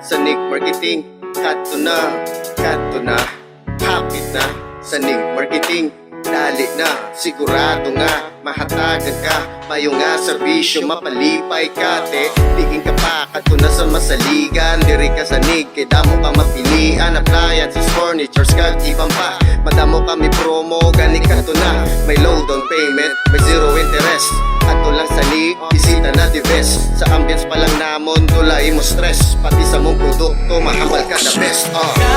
Sa Nick Marketing, kato na, kato na. Hapit na, sa Nick Marketing Dali na, sigurado nga Mahatagan ka, mayo nga serbisyo Mapalipay ka, te. Tiging ka pa, kato na sa masaligan. Diri ka sa Nick, kay damo ka mapilian. Appliances, furnitures, kag-ibang pa. Madamo kami promo, gani ka to na. May low down payment, may zero interest. Ato lang sa ni, isita na best Sa ambience pa lang namon, tulay mo stress Pati sa mong produkto, mahamal ka the best uh.